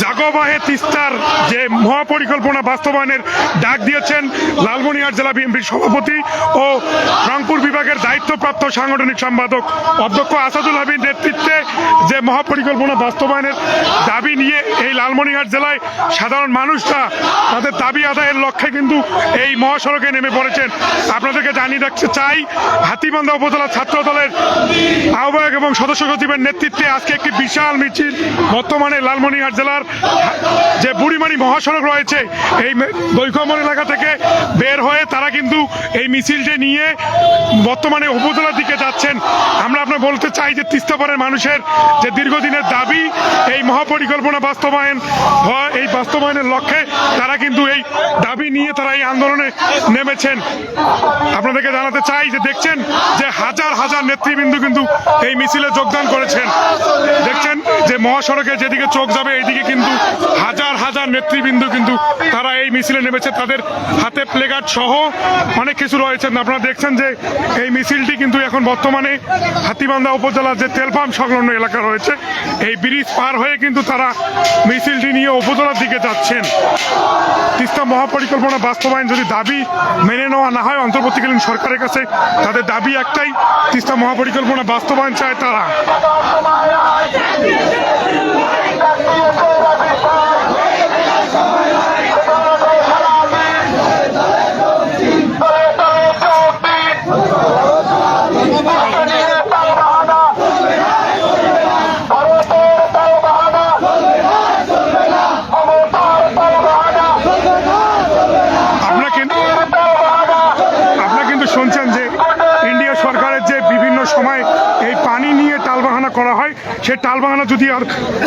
জাগবাহে তিস্তার যে মহাপরিকল্পনা বাস্তবায়নের ডাক দিয়েছেন লালমনিরহাট জেলা বিএনপির সভাপতি ও রংপুর বিভাগের দায়িত্বপ্রাপ্ত সাংগঠনিক সম্পাদক অধ্যক্ষ আসাদুল হাবিব নেতৃত্বে যে মহাপরিকল্পনা বাস্তবায়নের দাবি নিয়ে এই লালমনিরহাট জেলায় সাধারণ মানুষরা তাদের দাবি আদায়ের লক্ষ্যে কিন্তু এই মহাসড়কে নেমে পড়েছেন। আপনাদেরকে জানিয়ে রাখতে চাই, হাতিবান্ধা উপজেলা ছাত্র দলের আহ্বায়ক এবং সদস্য সচিবের নেতৃত্বে আজকে একটি বিশাল মিছিল বর্তমানে লালমনিরহাট জেলার যে বুড়িমারি মহাসড়ক রয়েছে, এই দৈঘমন এলাকা থেকে বের হয়ে তারা কিন্তু এই মিছিলটি নিয়ে বর্তমানে উপজেলার দিকে যাচ্ছেন। আমরা আপনার বলতে চাই যে তিস্তাপাড়ের মানুষের যে দীর্ঘদিনের দাবি, এই মহাপরিকল্পনা বাস্তবায়ন হয়, এই বাস্তবায়নের লক্ষ্যে তারা কিন্তু এই দাবি নিয়ে তারা এই আন্দোলনে নেমেছেন। আপনাদেরকে জানাতে চাই যে দেখছেন যে হাজার হাজার নেতৃবৃন্দ কিন্তু এই মিছিলে যোগদান করেছেন। দেখছেন যে মহাসড়কে যেদিকে চোখ যাবে, এইদিকে কিন্তু হাজার হাজার নেতৃবৃন্দ কিন্তু তারা এই মিছিলে নেমেছে। তাদের হাতে প্লেকার্ড সহ অনেক কিছু রয়েছেন আপনারা দেখছেন যে এই মিছিলটি কিন্তু এখন বর্তমানে হাতিবান্ধা উপজেলার যে তেল পাম্প সংলগ্ন এলাকা রয়েছে, এই ব্রিজ পার হয়ে কিন্তু তারা মিছিলটি নিয়ে উপজেলার দিকে যাচ্ছেন। তিস্তা মহাপরিকল্পনা বাস্তবায়ন যদি দাবি মেনে নেওয়া না হয়, অন্তর্বর্তীকালীন সরকারের কাছে তাদের দাবি একটাই তিস্তা মহাপরিকল্পনা বাস্তবায়ন চায় তারা আপনারা কিন্তু আপনারা কিন্তু শুনছেন যে ইন্ডিয়া সরকারের যে বিভিন্ন সময় এই পানি নিয়ে টালবাহানা বাংলা টালবাহানা যদি আর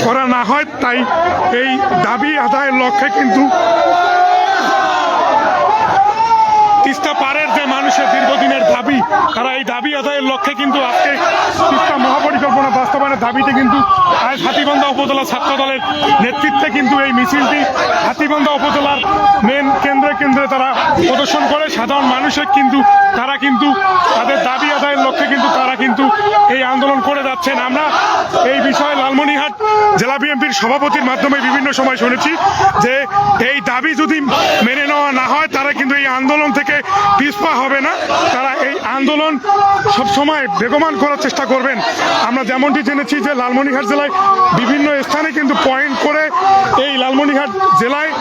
করা না হয় তাই এই দাবি আদায়ের লক্ষ্যে কিন্তু তিস্তা পারের যে মানুষের দীর্ঘদিনের দাবি, তারা এই দাবি আদায়ের লক্ষ্যে কিন্তু আজকে তিস্তা মহাপরিকল্পনা বাস্তবায়নের দাবিতে কিন্তু আজ হাতিবান্ধা উপজেলা ছাত্র দলের নেতৃত্বে কিন্তু এই মিছিলটি হাতিবান্ধা উপজেলার মেন কেন্দ্রে কেন্দ্রে তারা প্রদর্শন করে। সাধারণ মানুষের কিন্তু, তারা কিন্তু তাদের দাবি আদায়ের লক্ষ্যে কিন্তু তারা কিন্তু এই আন্দোলন করে যাচ্ছেন। আমরা এই বিষয়ে লালমনিহাট জেলা বিএনপির সভাপতির মাধ্যমে বিভিন্ন সময় শুনেছি যে, এই দাবি যদি মেনে নেওয়া না হয়, তারা কিন্তু এই আন্দোলন থেকে পিছপা হবে না। তারা এই আন্দোলন সব সময় বেগমান করার চেষ্টা করবেন। আমরা যেমনটি জেনেছি যে লালমনিরহাট জেলায় বিভিন্ন স্থানে কিন্তু পয়েন্ট করে এই লালমনিরহাট জেলায়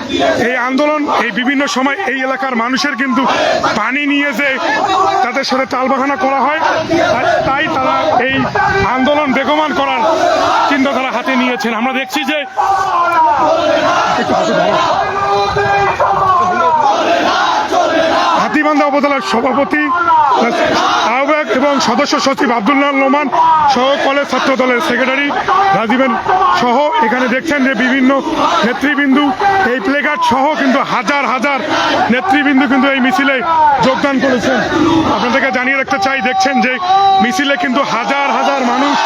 এই আন্দোলন, এই বিভিন্ন সময় এই এলাকার মানুষের কিন্তু পানি নিয়ে যে তাদের সাথে তালবাহানা করা হয়, আর তাই তারা এই আন্দোলন বেগমান করার চিন্তাধারা হাতে নিয়েছেন। আমরা দেখছি যে হাতিবান্ধা উপজেলার সভাপতি, আহ্বায়ক এবং সদস্য সচিব আবদুল্লাহ লোমান সহ কলেজ ছাত্র দলের সেক্রেটারি রাজীবেন সহ এখানে দেখছেন যে বিভিন্ন নেতৃবৃন্দু, এই প্লেকার্ড সহ কিন্তু হাজার হাজার নেতৃবৃন্দু কিন্তু এই মিছিলে যোগদান করেছেন। আপনাদেরকে জানিয়ে রাখতে চাই, দেখছেন যে মিছিলে কিন্তু হাজার হাজার মানুষ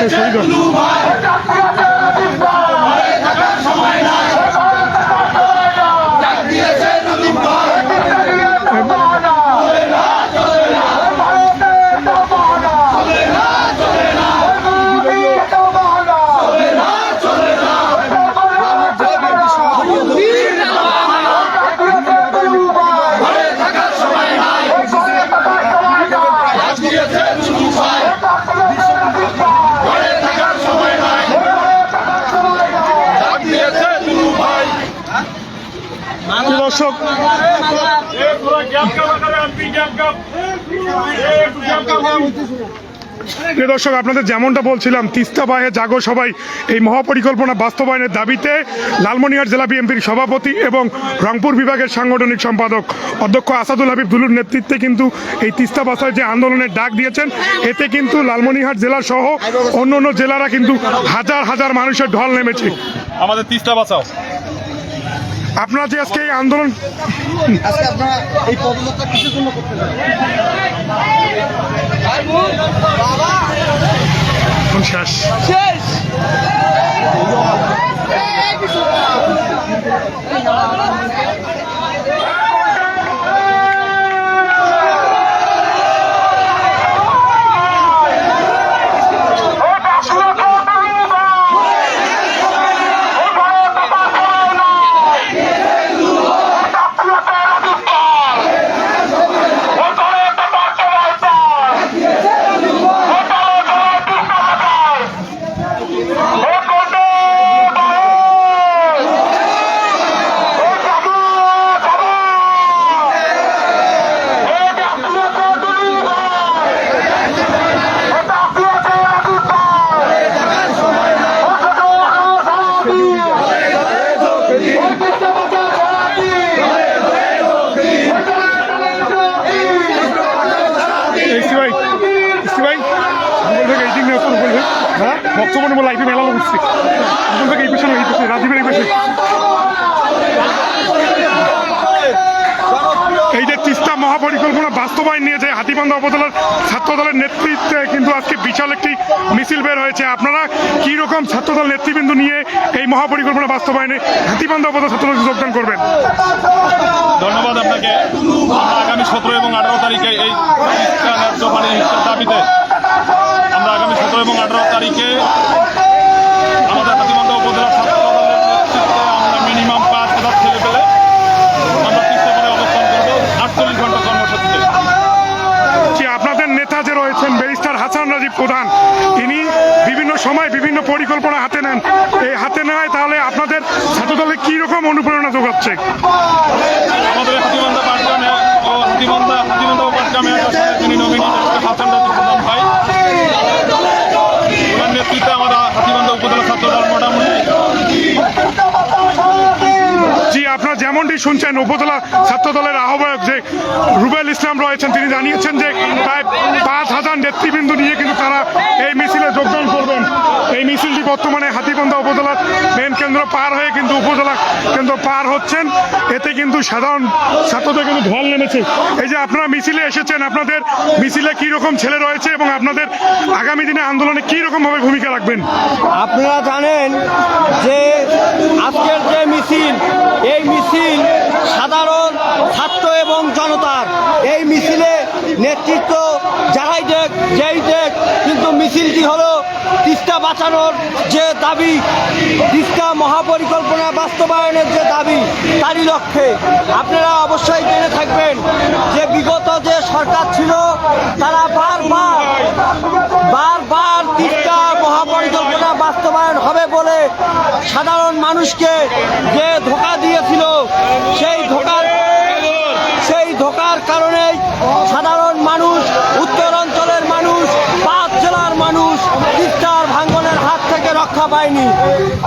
这是一个 প্রিয় দর্শক, আপনাদের যেমনটা বলছিলাম, তিস্তা বাহে জাগো সবাই এই মহাপরিকল্পনা বাস্তবায়নের দাবিতে লালমনিরহাট জেলা বিএনপির সভাপতি এবং রংপুর বিভাগের সাংগঠনিক সম্পাদক অধ্যক্ষ আসাদুল হাবিব দুলুর নেতৃত্বে কিন্তু এই তিস্তা বাসায় যে আন্দোলনের ডাক দিয়েছেন, এতে কিন্তু লালমনিহাট জেলা সহ অন্য অন্য জেলারা কিন্তু হাজার হাজার মানুষের ঢল নেমেছে। আমাদের তিস্তা বাঁচাও। আপনারা যে আজকে এই আন্দোলন আজকে আপনারা এই পদযাত্রা কিসের জন্য করতে শেষ শেষ। নেব লাইফে মেলা বসছি এই পেছনে এই পেছনে রাজীবের এই পেছনে এই যে তিস্তা মহাপরিকল্পনা বাস্তবায়ন নিয়ে যে হাতিবান্ধা উপজেলার ছাত্রদলের নেতৃত্বে কিন্তু আজকে বিশাল একটি মিছিল বের হয়েছে। আপনারা কি রকম ছাত্রদল নেতৃবৃন্দ নিয়ে এই মহাপরিকল্পনা বাস্তবায়নে হাতিবান্ধা উপজেলা ছাত্রদল যোগদান করবেন? ধন্যবাদ আপনাকে। আগামী সতেরো এবং আঠারো তারিখে এই দাবিতে আমরা আগামী সতেরো এবং আঠারো তারিখে আমাদের হাতিমন্দা উপজেলা ছাত্র দলের নেতৃত্বে আমরা মিনিমাম পাঁচ হাজার ছেলে পেলে আমরা তিস্তা পারে অবস্থান করব আটচল্লিশ ঘণ্টা কর্মসূচিতে যে যে রয়েছেন ব্যারিস্টার হাসান রাজীব প্রধান। তিনি বিভিন্ন সময় বিভিন্ন পরিকল্পনা হাতে নেন। এই হাতে নেওয়ায় তাহলে আপনাদের ছাত্রদলে কি রকম অনুপ্রেরণা যোগাচ্ছে? আমাদের হাতিবান্ধা পাটগ্রামে হাতিবান্ধা হাতিমন্দা ও পাটগ্রামে তিনি নবীন হাসান রাজীব প্রধান ভাই ওনার নেতৃত্বে আমরা হাতিমন্দা উপজেলা ছাত্র দল মোটামুটি জি আপনারা যেমনটি শুনছেন উপজেলা ছাত্র দলের আহ্বায়ক যে রুবেল ইসলাম রয়েছেন তিনি জানিয়েছেন যে প্রায় পাঁচ হাজার নেতৃবৃন্দ নিয়ে কিন্তু তারা এই মিছিলে যোগদান করবেন। এই মিছিলটি বর্তমানে হাতিবন্ধা উপজেলার মেন কেন্দ্র পার হয়ে কিন্তু উপজেলা কেন্দ্র পার হচ্ছেন। এতে কিন্তু সাধারণ ছাত্রদের কিন্তু ঢল নেমেছে। এই যে আপনারা মিছিলে এসেছেন, আপনাদের মিছিলে কি রকম ছেলে রয়েছে এবং আপনাদের আগামী দিনে আন্দোলনে কি রকম ভাবে ভূমিকা রাখবেন? আপনারা জানেন যে আজকের যে মিছিল এই মিছিল সাধারণ ছাত্র এবং জনতার এই মিছিলে নেতৃত্ব যারাই দেখ, যেই দেখ, কিন্তু মিছিলটি হলো তিস্তা বাঁচানোর যে দাবি। তিস্তা মহাপরিকল্পনা বাস্তবায়নের যে দাবি, তারই লক্ষ্যে। আপনারা অবশ্যই জেনে থাকবেন যে বিগত যে সরকার ছিল, তারা বারবার বারবার তিস্তা মহাপরিকল্পনা বাস্তবায়ন হবে বলে সাধারণ মানুষকে যে ধোকা দিয়েছিল সেই ধোকার সেই ধোকার কারণেই সাধারণ মানুষ উত্তর অঞ্চলের মানুষ পাঁচ জেলার মানুষ তিস্তার ভাঙ্গনের হাত পায়নি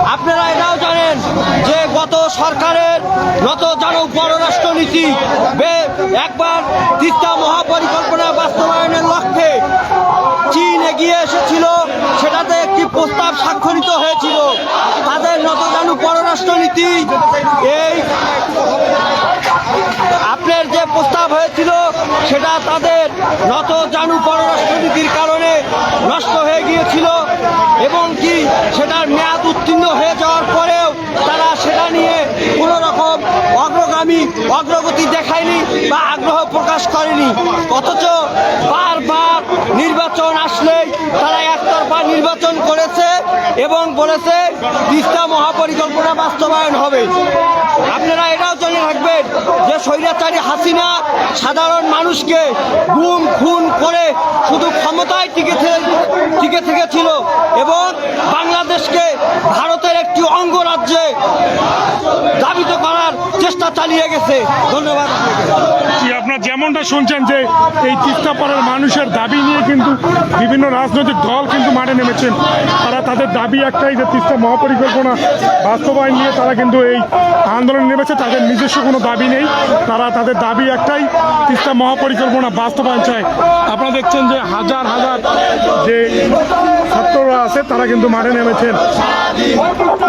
আপনারা এটাও জানেন যে গত সরকারের গত জানুক পররাষ্ট্রনীতি বে- একবার তিস্তা মহাপরিকল্পনা বাস্তবায়নের লক্ষ্যে চীন এগিয়ে এসেছিল, সেটাতে একটি প্রস্তাব স্বাক্ষরিত হয়েছিল। তাদের নত নতজানু পররাষ্ট্রনীতি, এই আপনার যে প্রস্তাব হয়েছিল, সেটা তাদের নত জানু পররাষ্ট্রনীতির কারণে নষ্ট হয়ে গিয়েছিল এবং কি সেটার মেয়াদ উত্তীর্ণ হয়ে যাওয়ার পরেও তারা সেটা নিয়ে কোনো রকম অগ্রগামী অগ্রগতি দেখায়নি বা আগ্রহ প্রকাশ করেনি। অথচ বারবার নির্বাচন আসলেই তারা একতরফা নির্বাচন করেছে এবং বলেছে তিস্তা মহাপরিকল্পনা বাস্তবায়ন হবে। যে স্বৈরাচারী হাসিনা সাধারণ মানুষকে গুম, খুন করে শুধু ক্ষমতায় টিকে টিকে থেকেছিল এবং বাংলাদেশকে ভারতের একটি অঙ্গরাজ্যে দাবিত করার চেষ্টা চালিয়ে গেছে। ধন্যবাদ। আপনার যেমনটা শুনছেন যে এই তিস্তাপাড়ার মানুষের দাবি নিয়ে কিন্তু বিভিন্ন রাজনৈতিক দল কিন্তু মাঠে নেমেছেন। তারা তাদের দাবি একটাই যে তিস্তা মহাপরিকল্পনা বাস্তবায়ন নিয়ে তারা কিন্তু এই আন্দোলন নেমেছে। তাদের নিজস্ব কোনো দাবি নেই। তারা তাদের দাবি একটাই, তিস্তা মহাপরিকল্পনা বাস্তবায়ন চায়। আপনারা দেখছেন যে হাজার হাজার যে ছাত্ররা আছে, তারা কিন্তু মাঠে নেমেছেন।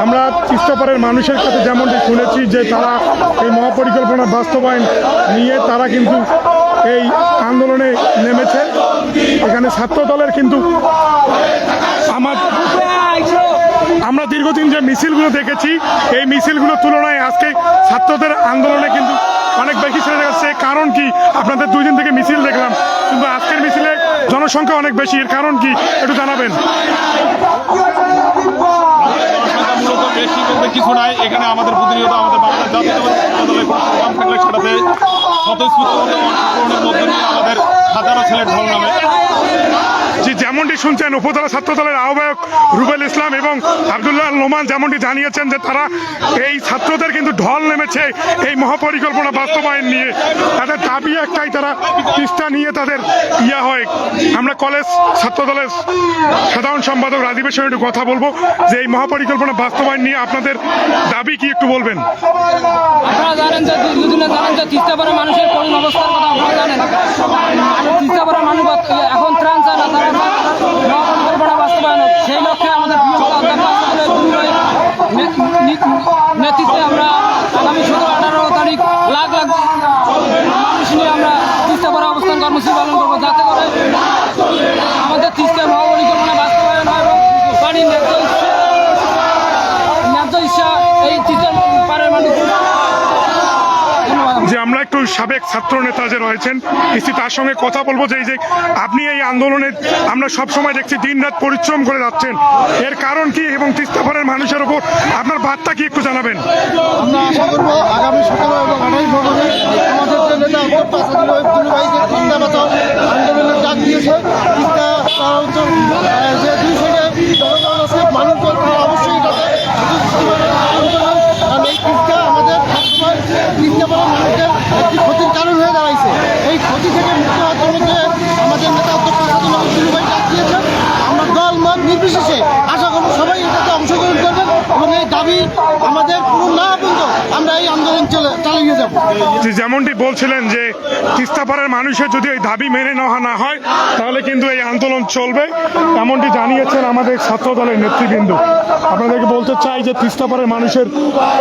আমরা তিস্তাপাড়ের মানুষের কাছে যেমনটি শুনেছি যে তারা এই মহাপরিকল্পনা বাস্তবায়ন নিয়ে তারা কিন্তু এই আন্দোলনে নেমেছে। এখানে ছাত্র দলের কিন্তু আমার আমরা দীর্ঘদিন যে মিছিলগুলো দেখেছি, এই মিছিলগুলোর তুলনায় আজকে ছাত্রদের আন্দোলনে কিন্তু অনেক বেশি ছেড়ে যাচ্ছে কারণ কি? আপনাদের দুই দিন থেকে মিছিল দেখলাম, কিন্তু আজকের মিছিলে জনসংখ্যা অনেক বেশি, এর কারণ কি? একটু জানাবেন। বেশি কিছু নাই। এখানে আমাদের প্রতিনিয়ত আমাদের বাংলাদেশ জাতীয় সেটাতে স্বতঃস্ফূর্ত অংশগ্রহণের মধ্যে আমাদের হাজারো ছেলে ঢল নামে। যে যেমনটি শুনছেন, উপজেলা ছাত্র দলের আহ্বায়ক রুবেল ইসলাম এবং আবদুল্লাহ নোমান যেমনটি জানিয়েছেন যে তারা এই ছাত্রদের কিন্তু ঢল নেমেছে এই মহাপরিকল্পনা বাস্তবায়ন নিয়ে। তাদের দাবি একটাই, তারা তিস্তা নিয়ে তাদের ইয়া হয়। আমরা কলেজ ছাত্র দলের সাধারণ সম্পাদক রাজীবের সঙ্গে একটু কথা বলব যে এই মহাপরিকল্পনা বাস্তবায়ন নিয়ে আপনাদের দাবি কি একটু বলবেন? মানুষের করুণ অবস্থার কথা আপনারা জানেন। তিস্তাপাড়া মানুষ এখন ত্রাণ চায় না তারা চায় মহাপরিকল্পনা বাস্তবায়ন হোক। সেই লক্ষ্যে আমাদের প্রিয় নেতা অধ্যাপক আসাদুলের দুর্গের নে- নি- নেতৃত্বে আমরা আগামী সতেরো আঠারো তারিখ লাখ লাখ মানুষ নিয়ে আমরা তিস্তাপাড়া অবস্থান কর্মসূচি পালন করব যাতে করে আমাদের তিস্তা মহাপরিকল্পনা বাস্তবায়ন হয় এবং পানির ন্যায্য ইচ্ছা ন্যায্য ইচ্ছা এই তিস্তার পাড়ের মানুষ ধন্যবাদ যে আমরা একটু সাবেক ছাত্র নেতা যে রয়েছেন ইসি তার সঙ্গে কথা বলব যে এই যে আপনি এই আন্দোলনে আমরা সব সময় দেখছি দিন রাত পরিশ্রম করে যাচ্ছেন। এর কারণ কি এবং তিস্তাপাড়ের মানুষের ওপর আপনার বার্তা কি একটু জানাবেন? আমরা আশা আগামী আমাদের আন্দোলনের অবশ্যই আমাদের মানুষের Oh, যেমনটি বলছিলেন যে তিস্তাপাড়ের মানুষের যদি এই দাবি মেনে নেওয়া না হয়, তাহলে কিন্তু এই আন্দোলন চলবে। এমনটি জানিয়েছেন আমাদের ছাত্র দলের নেতৃবৃন্দ। আপনাদেরকে বলতে চাই যে তিস্তাপাড়ের মানুষের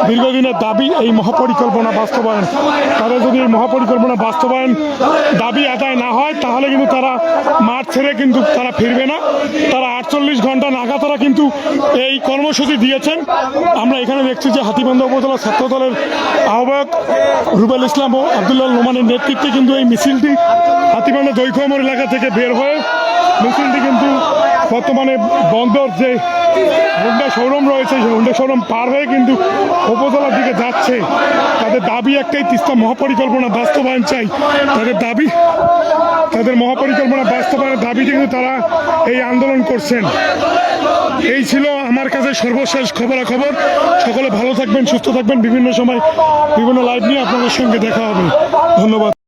দীর্ঘদিনের দাবি এই মহাপরিকল্পনা বাস্তবায়ন। তাদের যদি এই মহাপরিকল্পনা বাস্তবায়ন দাবি আদায় না হয়, তাহলে কিন্তু তারা মাঠ ছেড়ে কিন্তু তারা ফিরবে না। তারা আটচল্লিশ ঘণ্টা নাগা তারা কিন্তু এই কর্মসূচি দিয়েছেন। আমরা এখানে দেখছি যে হাতিবান্ধা উপজেলা ছাত্র দলের আহ্বায়ক রুবেল ইসলাম ও আবদুল্লাহ নোমানের নেতৃত্বে কিন্তু এই মিছিলটি হাতিবান্ধা দৈখমর এলাকা থেকে বের হয়ে। মিছিলটি কিন্তু বর্তমানে বন্দর যে হুন্ডা শোরুম রয়েছে, সেই হুন্ডা শোরুম পার হয়ে কিন্তু উপজেলার দিকে যাচ্ছে। তাদের দাবি একটাই, তিস্তা মহাপরিকল্পনা বাস্তবায়ন চাই। তাদের দাবি, তাদের মহাপরিকল্পনা বাস্তবায়নের দাবিতে কিন্তু তারা এই আন্দোলন করছেন। এই ছিল আমার কাছে সর্বশেষ খবরাখবর। সকলে ভালো থাকবেন, সুস্থ থাকবেন। বিভিন্ন সময় বিভিন্ন লাইভ নিয়ে আপনাদের সঙ্গে দেখা হবে। ধন্যবাদ।